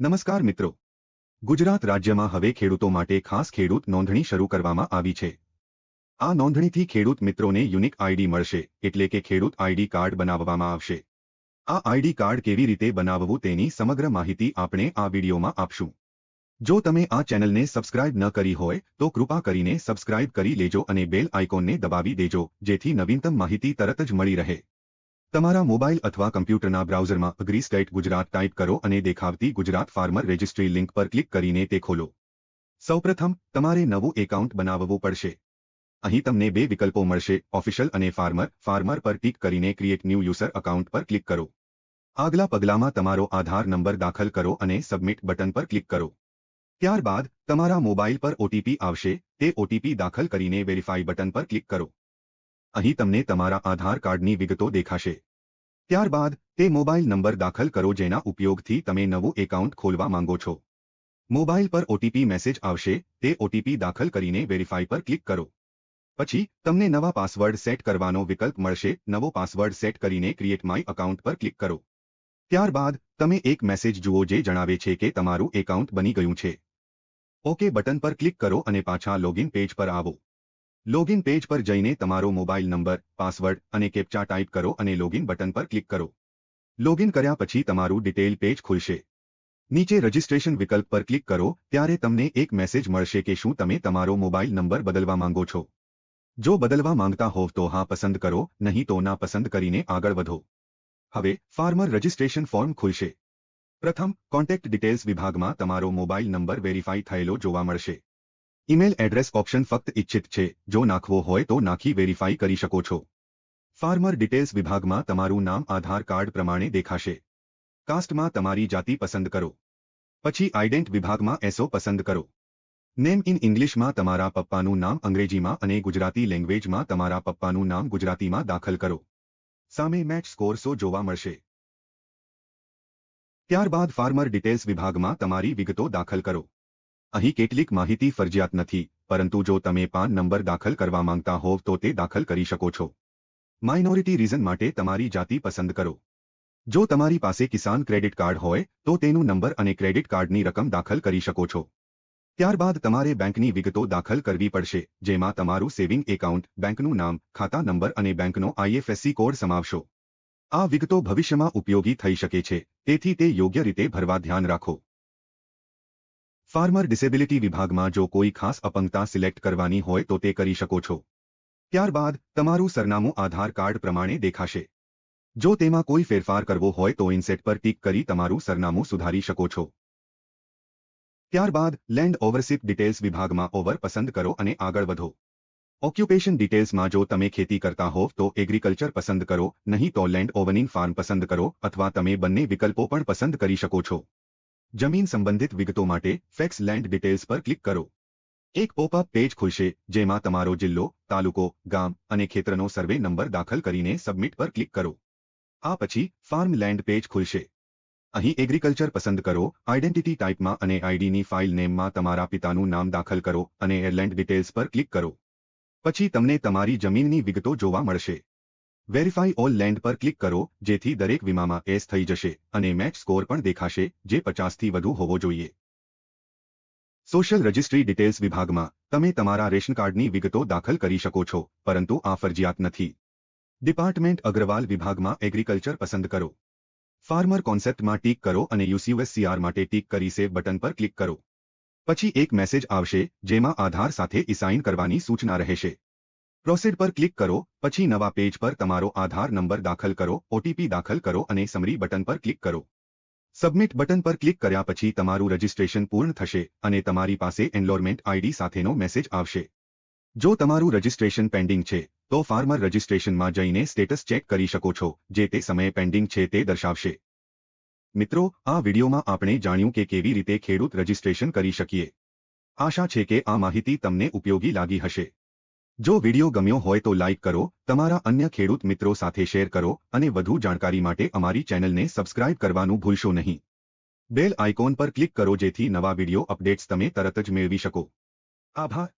નમસ્કાર મિત્રો. ગુજરાત રાજ્યમાં હવે ખેડૂતો માટે ખાસ ખેડૂત નોંધણી શરૂ કરવામાં આવી છે. આ નોંધણીથી ખેડૂત મિત્રોને યુનિક આઈડી મળશે, એટલે કે ખેડૂત આઈડી કાર્ડ બનાવવામાં આવશે. આ આઈડી કાર્ડ કેવી રીતે બનાવવું તેની સમગ્ર માહિતી આપણે આ વિડીયોમાં આપશું. જો તમે આ ચેનલને સબસ્ક્રાઇબ ન કરી હોય, તો કૃપા કરીને સબસ્ક્રાઇબ કરી લેજો અને બેલ આઇકોનને દબાવી દેજો, જેથી નવીનતમ માહિતી તરત જ મળી રહે. તમારા મોબાઈલ અથવા કમ્પ્યુટરના બ્રાઉઝરમાં અગ્રી સ્ટેટ ગુજરાત ટાઈપ કરો અને દેખાવતી ગુજરાત ફાર્મર રજિસ્ટ્રી લિંક પર ક્લિક કરીને તે ખોલો. સૌપ્રથમ, તમારે નવું એકાઉન્ટ બનાવવું પડશે. અહીં તમને બે વિકલ્પો મળશે ઓફિશિયલ અને ફાર્મર. ફાર્મર પર ટિક કરીને ક્રિએટ ન્યૂ યુઝર અકાઉન્ટ પર ક્લિક કરો. આગલા પગલામાં તમારો આધાર નંબર દાખલ કરો અને સબમિટ બટન પર ક્લિક કરો. ત્યારબાદ, તમારા મોબાઈલ પર ઓટીપી આવશે, તે ઓટીપી દાખલ કરીને વેરીફાઈ બટન પર ક્લિક કરો. અહીં તમને તમારા આધાર કાર્ડની વિગતો દેખાશે. ત્યારબાદ, તે મોબાઈલ નંબર દાખલ કરો જેના ઉપયોગથી તમે નવું એકાઉન્ટ ખોલવા માંગો છો. મોબાઈલ પર ઓટીપી મેસેજ આવશે, તે ઓટીપી દાખલ કરીને વેરીફાઈ પર ક્લિક કરો. પછી, તમને નવા પાસવર્ડ સેટ કરવાનો વિકલ્પ મળશે, નવો પાસવર્ડ સેટ કરીને ક્રિએટ માય એકાઉન્ટ પર ક્લિક કરો. ત્યારબાદ, તમે એક મેસેજ જુઓ જે જણાવે છે કે તમારું એકાઉન્ટ બની ગયું છે. ઓકે બટન પર ક્લિક કરો અને પાછા લોગિન પેજ પર આવો. લોગિન પેજ પર જઈને તમારો મોબાઈલ નંબર પાસવર્ડ અને કેપ્ચા ટાઈપ કરો અને લોગિન બટન પર ક્લિક કરો. લોગિન કર્યા પછી તમારું ડિટેલ પેજ ખુલશે. નીચે રજિસ્ટ્રેશન વિકલ્પ પર ક્લિક કરો, ત્યારે તમને એક મેસેજ મળશે કે શું તમે તમારો મોબાઈલ નંબર બદલવા માંગો છો. જો બદલવા માંગતા હોવ તો હા પસંદ કરો, નહીં તો ના પસંદ કરીને આગળ વધો. હવે ફાર્મર રજિસ્ટ્રેશન ફોર્મ ખુલશે. પ્રથમ કોન્ટેક્ટ ડિટેલ્સ વિભાગમાં તમારો મોબાઈલ નંબર વેરીફાઈ થયેલો જોવા મળશે. ઈમેલ એડ્રેસ ઓપ્શન ફક્ત ઇચ્છિત છે. જો નાખવો હોય તો નાખી વેરીફાઈ કરી શકો છો. ફાર્મર ડિટેલ્સ વિભાગમાં તમારું નામ, આધાર કાર્ડ પ્રમાણે દેખાશે. કાસ્ટમાં તમારી જાતિ પસંદ કરો. પછી આઇડેન્ટ વિભાગમાં એસો પસંદ કરો. નેમ ઇન ઇંગ્લિશમાં તમારા પપ્પાનું નામ અંગ્રેજીમાં અને ગુજરાતી લેંગ્વેજમાં તમારા પપ્પાનું નામ ગુજરાતીમાં દાખલ કરો. સામે મેચ સ્કોરસો જોવા મળશે. ત્યારબાદ ફાર્મર ડિટેલ્સ વિભાગમાં તમારી વિગતો દાખલ કરો. અહીં કેટલીક માહિતી ફરજિયાત નથી, પરંતુ જો તમે પાન નંબર દાખલ કરવા માંગતા હોવ તો તે દાખલ કરી શકો છો. માઇનોરિટી રીઝન માટે તમારી જાતિ પસંદ કરો. જો તમારી પાસે કિસાન ક્રેડિટ કાર્ડ હોય, તો તેનું નંબર અને ક્રેડિટ કાર્ડની રકમ દાખલ કરી શકો છો. ત્યારબાદ તમારે બેંકની વિગતો દાખલ કરવી પડશે, જેમાં તમારું સેવિંગ એકાઉન્ટ, બેંકનું નામ, ખાતા નંબર અને બેંકનો આઈએફએસસી કોડ સમાવશો. આ વિગતો ભવિષ્યમાં ઉપયોગી થઈ શકે છે, તેથી તે યોગ્ય રીતે ભરવા ધ્યાન રાખો. ફાર્મર ડિસેબિલિટી વિભાગમાં જો કોઈ ખાસ અપંગતા સિલેક્ટ કરવાની હોય તો તે કરી શકો છો. ત્યારબાદ, તમારું સરનામું આધાર કાર્ડ પ્રમાણે દેખાશે. જો તેમાં કોઈ ફેરફાર કરવો હોય તો ઇન્સેટ પર ટીક કરી તમારું સરનામું સુધારી શકો છો. ત્યારબાદ, લેન્ડ ઓવરશીપ ડિટેલ્સ વિભાગમાં ઓવર પસંદ કરો અને આગળ વધો. ઓક્યુપેશન ડિટેલ્સમાં જો તમે ખેતી કરતા હોવ તો એગ્રીકલ્ચર પસંદ કરો, નહીં તો લેન્ડ ઓવનિંગ ફાર્મ પસંદ કરો અથવા તમે બંને વિકલ્પો પણ પસંદ કરી શકો છો. જમીન સંબંધિત વિગતો માટે ફેક્સ લેન્ડ ડિટેલ્સ પર ક્લિક કરો. એક પોપઅપ પેજ ખુલશે, જેમાં તમારો જિલ્લો, તાલુકો, ગામ અને ખેતરનો સર્વે નંબર દાખલ કરીને સબમિટ પર ક્લિક કરો. આ પછી ફાર્મ લેન્ડ પેજ ખુલશે. અહીં એગ્રીકલ્ચર પસંદ કરો, આઇડેન્ટિટી ટાઈપમાં અને આઈડીની ફાઇલ નેમમાં તમારા પિતાનું નામ દાખલ કરો અને એરલેન્ડ ડિટેલ્સ પર ક્લિક કરો. પછી તમને તમારી જમીનની વિગતો જોવા મળશે. વેરીફાઈ ઓલ લેન્ડ પર ક્લિક કરો, જેથી દરેક વીમામાં એસ થઈ જશે અને મેચ સ્કોર પણ દેખાશે, જે પચાસથી વધુ હોવો જોઈએ. સોશિયલ રજિસ્ટ્રી ડિટેલ્સ વિભાગમાં, તમે તમારા રેશન કાર્ડની વિગતો દાખલ કરી શકો છો, પરંતુ આ ફરજિયાત નથી. ડિપાર્ટમેન્ટ અગ્રવાલ વિભાગમાં એગ્રીકલ્ચર પસંદ કરો. ફાર્મર કોન્સેપ્ટમાં ટીક કરો અને યુસીયુએસસીઆર માટે ટીક કરી સેવ બટન પર ક્લિક કરો. પછી એક મેસેજ આવશે, જેમાં આધાર સાથે ઇસાઇન કરવાની સૂચના રહેશે. પ્રોસીડ પર ક્લિક કરો, પછી નવા પેજ પર તમારો આધાર નંબર દાખલ કરો, ઓટીપી દાખલ કરો અને સમરી બટન પર ક્લિક કરો. સબમિટ બટન પર ક્લિક કર્યા પછી તમારું રજિસ્ટ્રેશન પૂર્ણ થશે અને તમારી પાસે એનલોરમેન્ટ આઈડી સાથેનો મેસેજ આવશે. જો તમારું રજિસ્ટ્રેશન પેન્ડિંગ છે, તો ફાર્મર રજિસ્ટ્રેશનમાં જઈને સ્ટેટસ ચેક કરી શકો છો, જે તે સમયે પેન્ડિંગ છે તે દર્શાવશે. મિત્રો, આ વિડીયોમાં આપણે જાણ્યું કે કેવી રીતે ખેડૂત રજિસ્ટ્રેશન કરી શકીએ. આશા છે કે આ માહિતી તમને ઉપયોગી લાગી હશે. જો વિડિયો ગમ્યો હોય તો લાઇક કરો, તમારા અન્ય ખેડૂત મિત્રો સાથે શેર કરો અને વધુ જાણકારી માટે અમારી ચેનલને સબસ્ક્રાઇબ કરવાનું ભૂલશો નહીં. બેલ આઇકોન પર ક્લિક કરો જેથી નવા વિડિયો અપડેટ્સ તમે તરત જ મેળવી શકો. આભાર.